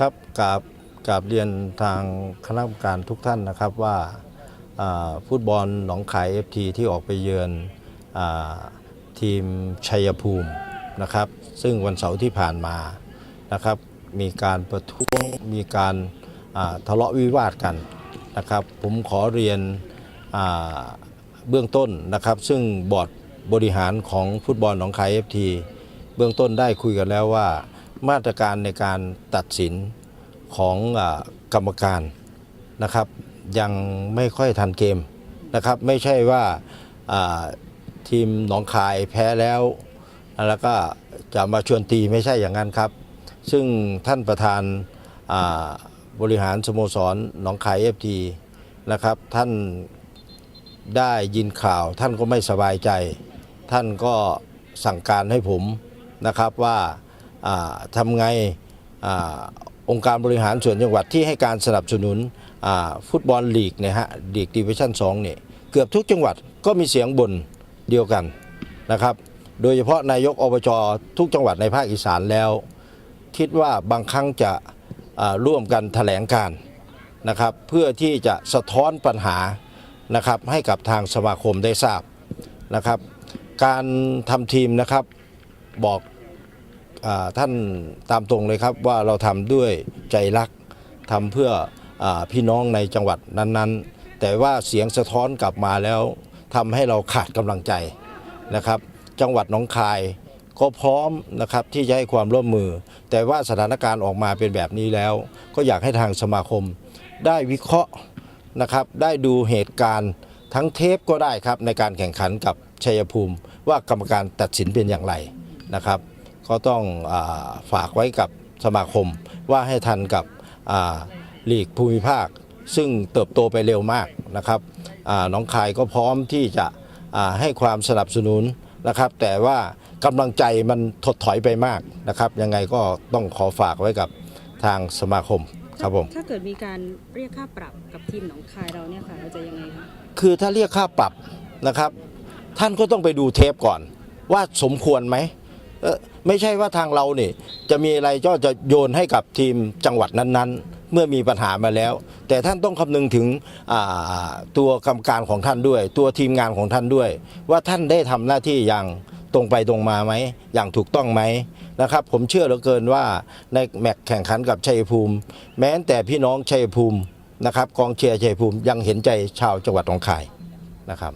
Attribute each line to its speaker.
Speaker 1: ครับกราบกราบเรียนทางคณะกรรมการทุกท่านนะครับว่าฟุตบอลหนองคาย FT ที่ออกไปเยือนอทีมชัยภูมินะครับ ซึ่งวันเสาร์ที่ผ่านมานะครับ มีการประท้วงมีการาทะเลาะวิวาทกันนะครับ ผมขอเรียนเบื้องต้นนะครับ ซึ่งบอร์ดบริหารของฟุตบอลหนองคาย FT เบื้องต้นได้คุยกันแล้วว่า มาตรการในการตัดสินของอกรรมการนะครับ ยังไม่ค่อยทันเกมนะครับ ไม่ใช่ว่าทีมหนองคายแพ้แล้ว แล้วก็จะมาชวนตีไม่ใช่อย่างนั้นครับ ซึ่งท่านประธานบริหารสโมสรหนองคายเอฟทีนะครับท่านได้ยินข่าวท่านก็ไม่สบายใจ ท่านก็สั่งการให้ผมนะครับว่า ทำไงอองค์การบริหารส่วนจังหวัดที่ให้การสนับสนุนฟุตบอลลีกนี่ยฮะลีกดิวิชั่น2เนี่ยเกือบทุกจังหวัดก็มีเสียงบ่นเดียวกันนะครับ โดยเฉพาะนายกอบจทุกจังหวัดในภาคอีสานแล้ว คิดว่าบางครั้งจะร่วมกันแถลงการนะครับ เพื่อที่จะสะท้อนปัญหานะครับให้กับทางสมาคมได้ทราบนะครับ การทำทีมนะครับบอก ท่านตามตรงเลยครับว่าเราทำด้วยใจรักทำเพื่ออพี่น้องในจังหวัดนั้นๆ แต่ว่าเสียงสะท้อนกลับมาแล้วทำให้เราขาดกำลังใจนะครับ จังหวัดหนองคายก็พร้อมนะครับที่จะให้ความร่วมมือ แต่ว่าสถานการณ์ออกมาเป็นแบบนี้แล้ว ก็อยากให้ทางสมาคม ได้วิเคราะห์นะครับได้ดูเหตุการณ์ทั้งเทปก็ได้ครับในการแข่งขันกับชัยภูมิว่ากรรมการตัดสินเป็นอย่างไรนะครับ ก็ต้องอาฝากไว้กับสมาคมว่าให้ทันกับอ่าลีกภูมิภาค ซึ่งเติบโตไปเร็วมากนะครับอ่าน้องคายก็พร้อมที่จะอ่าให้ความสนับสนุนนะครับ แต่ว่ากำลังใจมันถดถอยไปมากนะครับ ยังไงก็ต้องขอฝากไว้กับทางสมาคมครับผม
Speaker 2: ถ้าเกิดมีการเรียกค่าปรับกับทีมหนองคายเราเนี่ยค่ะเราจะยังไงคะ
Speaker 1: คือถ้าเรียกค่าปรับนะครับ ท่านก็ต้องไปดูเทปก่อนว่าสมควรไหมเอ่อ ไม่ใช่ว่าทางเราเนี่ยจะมีอะไรก็จะโยนให้กับทีมจังหวัดนั้นๆ เมื่อมีปัญหามาแล้ว แต่ท่านต้องคำนึงถึงตัวกรรมการของท่านด้วย ตัวทีมงานของท่านด้วย ว่าท่านได้ทำหน้าที่อย่างตรงไปตรงมาไหมอย่างถูกต้องไหมนะครับ ผมเชื่อเหลือเกินว่าในแมตช์แข่งขันกับชัยภูมิ แม้แต่พี่น้องชัยภูมินะครับกองเชียร์ชัยภูมิยังเห็นใจชาวจังหวัดหนองคายนะครับ